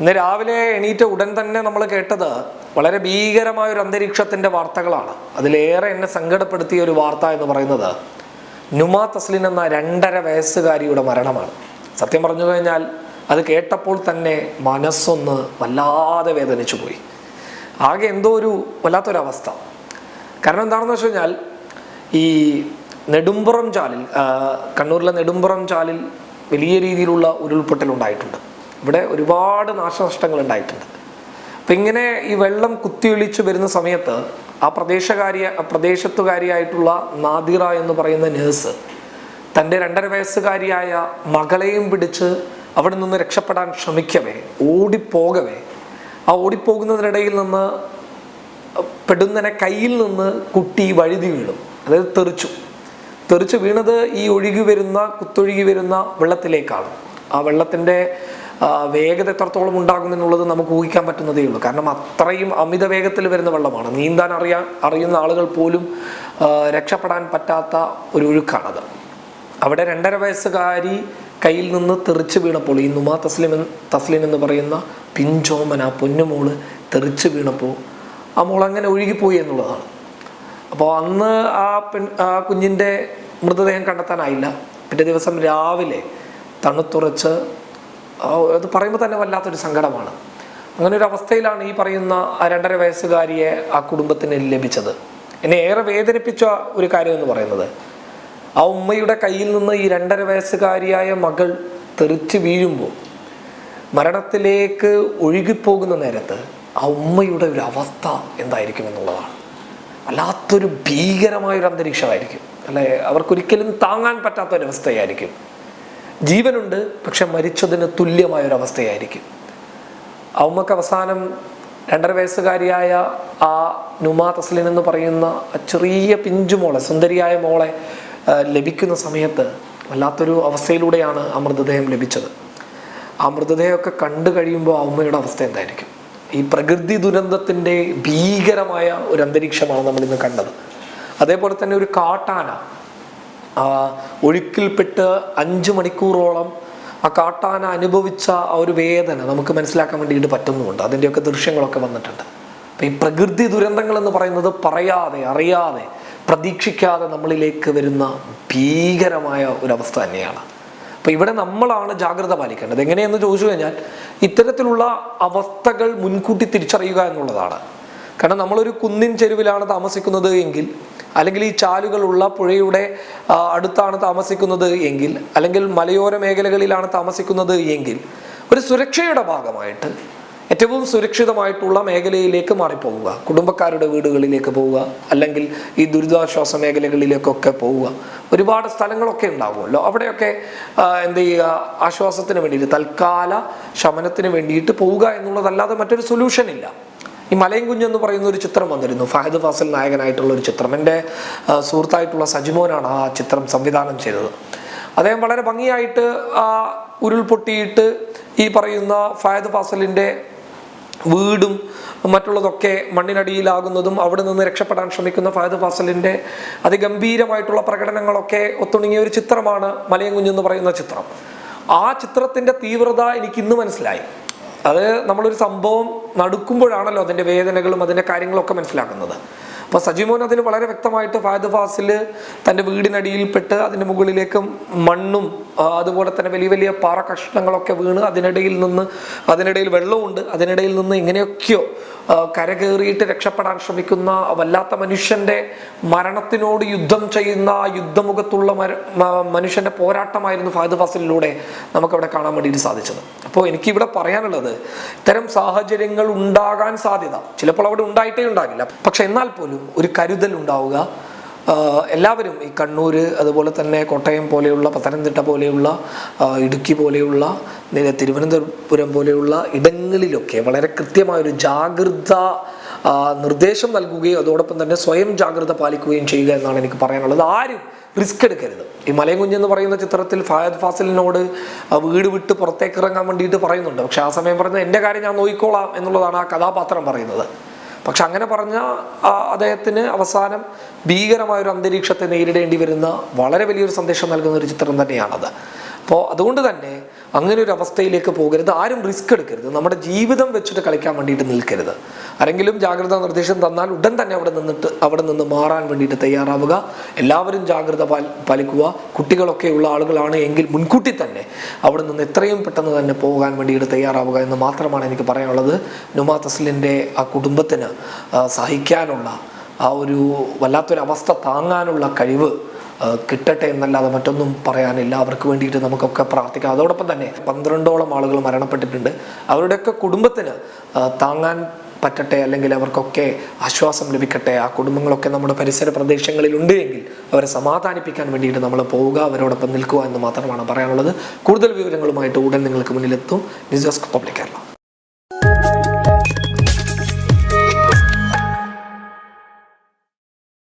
ഇന്ന് രാവിലെ എണീറ്റ ഉടൻ തന്നെ നമ്മൾ കേട്ടത് വളരെ ഭീകരമായ ഒരു അന്തരീക്ഷത്തിന്റെ വാർത്തകളാണ്. അതിലേറെ എന്നെ സങ്കടപ്പെടുത്തിയ ഒരു വാർത്ത എന്ന് പറയുന്നത് നുമാ തസ്ലിൻ എന്ന രണ്ടര വയസ്സുകാരിയുടെ മരണമാണ്. സത്യം പറഞ്ഞു കഴിഞ്ഞാൽ അത് കേട്ടപ്പോൾ തന്നെ മനസ്സൊന്ന് വല്ലാതെ വേദനിച്ചു പോയി ആകെ എന്തോ ഒരു വല്ലാത്തൊരവസ്ഥ. കാരണം എന്താണെന്ന് വെച്ച് കഴിഞ്ഞാൽ ഈ നെടുമ്പുറം ചാലിൽ കണ്ണൂരിലെ നെടുമ്പുറം ചാലിൽ വലിയ രീതിയിലുള്ള ഉരുൾപൊട്ടൽ ഉണ്ടായിട്ടുണ്ട് ഇവിടെ ഒരുപാട് നാശനഷ്ടങ്ങൾ ഉണ്ടായിട്ടുണ്ട് അപ്പം ഇങ്ങനെ ഈ വെള്ളം കുത്തിയൊലിച്ച് വരുന്ന സമയത്ത് ആ പ്രദേശകാരി പ്രദേശത്തുകാരിയായിട്ടുള്ള നാദിറ എന്ന് പറയുന്ന നേഴ്സ് തന്റെ രണ്ടര വയസ്സുകാരിയായ മകളെയും പിടിച്ച് അവിടെ നിന്ന് രക്ഷപ്പെടാൻ ശ്രമിക്കവേ ഓടിപ്പോകവേ. ആ ഓടിപ്പോകുന്നതിനിടയിൽ നിന്ന് പെടുന്നനെ കയ്യിൽ നിന്ന് കുട്ടി വഴുതി വീണു. അതായത് തെറിച്ചു. തെറിച്ച് വീണത് ഈ ഒഴുകി വരുന്ന കുത്തൊഴുകി വരുന്ന വെള്ളത്തിലേക്കാണ്. ആ വെള്ളത്തിന്റെ വേഗത എത്രത്തോളം ഉണ്ടാകും എന്നുള്ളത് നമുക്ക് ഊഹിക്കാൻ പറ്റുന്നതേ ഉള്ളൂ. കാരണം അത്രയും അമിത വേഗത്തിൽ വരുന്ന വെള്ളമാണ്. നീന്താൻ അറിയാൻ അറിയുന്ന ആളുകൾ പോലും രക്ഷപ്പെടാൻ പറ്റാത്ത ഒരു ഒഴുക്കാണത്. അവിടെ രണ്ടര വയസ്സുകാരി കയ്യിൽ നിന്ന് തെറിച്ച് വീണപ്പോൾ ഈ നുമാ തസ്ലിം എന്ന് പറയുന്ന പിഞ്ചോമന പൊന്നുമോൾ തെറിച്ച് വീണപ്പോൾ ആ മോൾ അങ്ങനെ ഒഴുകിപ്പോയി എന്നുള്ളതാണ്. അപ്പോൾ അന്ന് ആ പെൺ ആ കുഞ്ഞിന്റെ മൃതദേഹം കണ്ടെത്താനായില്ല. പിറ്റേ ദിവസം രാവിലെ തണുത്തുറച്ച് അത് പറയുമ്പോൾ തന്നെ വല്ലാത്തൊരു സങ്കടമാണ്. അങ്ങനെ ഒരു അവസ്ഥയിലാണ് ഈ പറയുന്ന ആ രണ്ടര വയസ്സുകാരിയെ ആ കുടുംബത്തിന് ലഭിച്ചത്. എന്നെ ഏറെ വേദനിപ്പിച്ച ഒരു കാര്യം എന്ന് പറയുന്നത്. ആ ഉമ്മയുടെ കയ്യിൽ നിന്ന് ഈ രണ്ടര വയസ്സുകാരിയായ മകൾ തെറിച്ച് വീഴുമ്പോൾ മരണത്തിലേക്ക് ഒഴുകിപ്പോകുന്ന നേരത്ത് ആ ഉമ്മയുടെ ഒരു അവസ്ഥ എന്തായിരിക്കും എന്നുള്ളതാണ് വല്ലാത്തൊരു ഭീകരമായൊരു അന്തരീക്ഷമായിരിക്കും അല്ലെ? അവർക്കൊരിക്കലും താങ്ങാൻ പറ്റാത്തൊരവസ്ഥയായിരിക്കും. ജീവനുണ്ട് പക്ഷെ മരിച്ചതിന് തുല്യമായ ഒരു അവസ്ഥയായിരിക്കും അവമ്മക്ക് അവസാനം രണ്ടര വയസ്സുകാരിയായ ആ നുമാ തസ്ലിൻ എന്ന് പറയുന്ന ചെറിയ പിഞ്ചു മോളെ സുന്ദരിയായ മോളെ ലഭിക്കുന്ന സമയത്ത് വല്ലാത്തൊരു അവസ്ഥയിലൂടെയാണ് ആ മൃതദേഹം ലഭിച്ചത്. ആ മൃതദേഹമൊക്കെ കണ്ടു കഴിയുമ്പോൾ ആ അവസ്ഥ എന്തായിരിക്കും? ഈ പ്രകൃതി ദുരന്തത്തിന്റെ ഭീകരമായ ഒരു അന്തരീക്ഷമാണ് നമ്മൾ ഇന്ന് കണ്ടത്. അതേപോലെ തന്നെ ഒരു കാട്ടാന ആ ഒഴുക്കിൽപ്പെട്ട് അഞ്ച് മണിക്കൂറോളം ആ കാട്ടാന അനുഭവിച്ച ആ ഒരു വേദന നമുക്ക് മനസ്സിലാക്കാൻ വേണ്ടിയിട്ട് പറ്റുന്നുമുണ്ട്. അതിന്റെയൊക്കെ ദൃശ്യങ്ങളൊക്കെ വന്നിട്ടുണ്ട്. അപ്പം ഈ പ്രകൃതി ദുരന്തങ്ങൾ എന്ന് പറയുന്നത് പറയാതെ അറിയാതെ പ്രതീക്ഷിക്കാതെ നമ്മളിലേക്ക് വരുന്ന ഭീകരമായ ഒരവസ്ഥ തന്നെയാണ്. അപ്പം ഇവിടെ നമ്മളാണ് ജാഗ്രത പാലിക്കേണ്ടത്. എങ്ങനെയെന്ന് ചോദിച്ചു കഴിഞ്ഞാൽ ഇത്തരത്തിലുള്ള അവസ്ഥകൾ മുൻകൂട്ടി തിരിച്ചറിയുക എന്നുള്ളതാണ്. കാരണം നമ്മളൊരു കുന്നിൻ ചെരുവിലാണ് താമസിക്കുന്നത് എങ്കിൽ അല്ലെങ്കിൽ ഈ ചാലുകളുള്ള പുഴയുടെ അടുത്താണ് താമസിക്കുന്നത് എങ്കിൽ അല്ലെങ്കിൽ മലയോര മേഖലകളിലാണ് താമസിക്കുന്നത് എങ്കിൽ ഒരു സുരക്ഷയുടെ ഭാഗമായിട്ട് ഏറ്റവും സുരക്ഷിതമായിട്ടുള്ള മേഖലയിലേക്ക് മാറിപ്പോവുക. കുടുംബക്കാരുടെ വീടുകളിലേക്ക് പോവുക അല്ലെങ്കിൽ ഈ ദുരിതാശ്വാസ മേഖലകളിലേക്കൊക്കെ പോവുക. ഒരുപാട് സ്ഥലങ്ങളൊക്കെ ഉണ്ടാവുമല്ലോ. അവിടെയൊക്കെ എന്ത് ചെയ്യുക? ആശ്വാസത്തിന് വേണ്ടിയിട്ട് തൽക്കാല ശമനത്തിന് വേണ്ടിയിട്ട് പോവുക എന്നുള്ളതല്ലാതെ മറ്റൊരു സൊല്യൂഷൻ ഇല്ല. ഈ മലയും കുഞ്ഞെന്ന് പറയുന്ന ഒരു ചിത്രം വന്നിരുന്നു. ഫഹദ് ഫാസിൽ നായകനായിട്ടുള്ള ഒരു ചിത്രം. എന്റെ സുഹൃത്തായിട്ടുള്ള സജിമോനാണ് ആ ചിത്രം സംവിധാനം ചെയ്തത്. അദ്ദേഹം വളരെ ഭംഗിയായിട്ട് ആ ഉരുൾപൊട്ടിയിട്ട് ഈ പറയുന്ന ഫഹദ് ഫാസലിന്റെ വീടും മറ്റുള്ളതൊക്കെ മണ്ണിനടിയിലാകുന്നതും അവിടെ നിന്ന് രക്ഷപ്പെടാൻ ശ്രമിക്കുന്ന ഫഹദ് ഫാസലിന്റെ അതിഗംഭീരമായിട്ടുള്ള പ്രകടനങ്ങളൊക്കെ ഒത്തുണങ്ങിയ ഒരു ചിത്രമാണ് മലയും കുഞ്ഞെന്ന് പറയുന്ന ചിത്രം. ആ ചിത്രത്തിന്റെ തീവ്രത എനിക്ക് ഇന്ന് മനസ്സിലായി. അത് നമ്മളൊരു സംഭവം നടക്കുമ്പോഴാണല്ലോ അതിന്റെ വേദനകളും അതിന്റെ കാര്യങ്ങളൊക്കെ മനസ്സിലാക്കുന്നത്. അപ്പോൾ സജിമോൻ അതിന് വളരെ വ്യക്തമായിട്ട് ഫഹദ് ഫാസിൽ തന്റെ വീടിനടിയിൽപ്പെട്ട് അതിന്റെ മുകളിലേക്ക് മണ്ണും അതുപോലെ തന്നെ വലിയ വലിയ പാറ കഷ്ണങ്ങളൊക്കെ വീണ് അതിനിടയിൽ നിന്ന് അതിനിടയിൽ വെള്ളമുണ്ട് അതിനിടയിൽ നിന്ന് എങ്ങനെയൊക്കെയോ കരകയറിയിട്ട് രക്ഷപ്പെടാൻ ശ്രമിക്കുന്ന വല്ലാത്ത മനുഷ്യന്റെ മരണത്തിനോട് യുദ്ധം ചെയ്യുന്ന യുദ്ധമുഖത്തുള്ള മനുഷ്യന്റെ പോരാട്ടമായിരുന്നു ഫഹദ് ഫാസിലിലൂടെ നമുക്കവിടെ കാണാൻ വേണ്ടിയിട്ട് സാധിച്ചത്. അപ്പോൾ എനിക്കിവിടെ പറയാനുള്ളത് ഇത്തരം സാഹചര്യങ്ങൾ ഉണ്ടാകാൻ സാധ്യത ചിലപ്പോൾ അവിടെ ഉണ്ടായിട്ടേ ഉണ്ടാകില്ല. പക്ഷെ എന്നാൽ പോലും ഒരു കരുതൽ ഉണ്ടാവുക എല്ലാവരും ഈ കണ്ണൂർ അതുപോലെ തന്നെ കോട്ടയം പോലെയുള്ള പത്തനംതിട്ട പോലെയുള്ള ഇടുക്കി പോലെയുള്ള തിരുവനന്തപുരം പോലെയുള്ള ഇടങ്ങളിലൊക്കെ വളരെ കൃത്യമായൊരു ജാഗ്രത നിർദ്ദേശം നൽകുകയും അതോടൊപ്പം തന്നെ സ്വയം ജാഗ്രത പാലിക്കുകയും ചെയ്യുക എന്നാണ് എനിക്ക് പറയാനുള്ളത്. ആരും റിസ്ക് എടുക്കരുത്. ഈ മലയും എന്ന് പറയുന്ന ചിത്രത്തിൽ ഫഹദ് ഫാസിലിനോട് വീട് വിട്ട് പുറത്തേക്ക് ഇറങ്ങാൻ വേണ്ടിയിട്ട് പറയുന്നുണ്ട്. പക്ഷെ ആ സമയം പറയുന്നത് എന്റെ കാര്യം ഞാൻ നോക്കിക്കോളാം എന്നുള്ളതാണ് ആ കഥാപാത്രം പറയുന്നത്. പക്ഷെ അങ്ങനെ പറഞ്ഞ അദ്ദേഹത്തിന് അവസാനം ഭീകരമായ ഒരു അന്തരീക്ഷത്തെ നേരിടേണ്ടി വരുന്ന വളരെ വലിയൊരു സന്ദേശം നൽകുന്ന ഒരു ചിത്രം തന്നെയാണത്. അപ്പോൾ അതുകൊണ്ട് തന്നെ അങ്ങനെ ഒരു അവസ്ഥയിലേക്ക് പോകരുത്. ആരും റിസ്ക് എടുക്കരുത്. നമ്മുടെ ജീവിതം വെച്ചിട്ട് കളിക്കാൻ വേണ്ടിയിട്ട് നിൽക്കരുത്. ആരെങ്കിലും ജാഗ്രതാ നിർദ്ദേശം തന്നാൽ ഉടൻ തന്നെ അവിടെ നിന്നിട്ട് അവിടെ നിന്ന് മാറാൻ വേണ്ടിയിട്ട് തയ്യാറാവുക. എല്ലാവരും ജാഗ്രത പാലിക്കുക. കുട്ടികളൊക്കെ ഉള്ള ആളുകളാണ് എങ്കിൽ മുൻകൂട്ടി തന്നെ അവിടെ നിന്ന് എത്രയും പെട്ടെന്ന് തന്നെ പോകാൻ വേണ്ടിയിട്ട് തയ്യാറാവുക എന്ന് മാത്രമാണ് എനിക്ക് പറയാനുള്ളത്. നുമാ തസ്ലിന്റെ ആ കുടുംബത്തിന് സഹിക്കാനുള്ള ആ ഒരു വല്ലാത്തൊരവസ്ഥ താങ്ങാനുള്ള കഴിവ് കിട്ടട്ടെ എന്നല്ലാതെ മറ്റൊന്നും പറയാനില്ല അവർക്ക് വേണ്ടിയിട്ട് നമുക്കൊക്കെ പ്രാർത്ഥിക്കാം. അതോടൊപ്പം തന്നെ പന്ത്രണ്ടോളം ആളുകൾ മരണപ്പെട്ടിട്ടുണ്ട്. അവരുടെയൊക്കെ കുടുംബത്തിന് താങ്ങാൻ പറ്റട്ടെ അല്ലെങ്കിൽ അവർക്കൊക്കെ ആശ്വാസം ലഭിക്കട്ടെ ആ കുടുംബങ്ങളൊക്കെ നമ്മുടെ പരിസര പ്രദേശങ്ങളിൽ ഉണ്ട് എങ്കിൽ അവരെ സമാധാനിപ്പിക്കാൻ വേണ്ടിയിട്ട് നമ്മൾ പോവുക അവരോടൊപ്പം നിൽക്കുക എന്ന് മാത്രമാണ് പറയാനുള്ളത്. കൂടുതൽ വിവരങ്ങളുമായിട്ട് ഉടൻ നിങ്ങൾക്ക് മുന്നിലെത്തും. News desk public Kerala.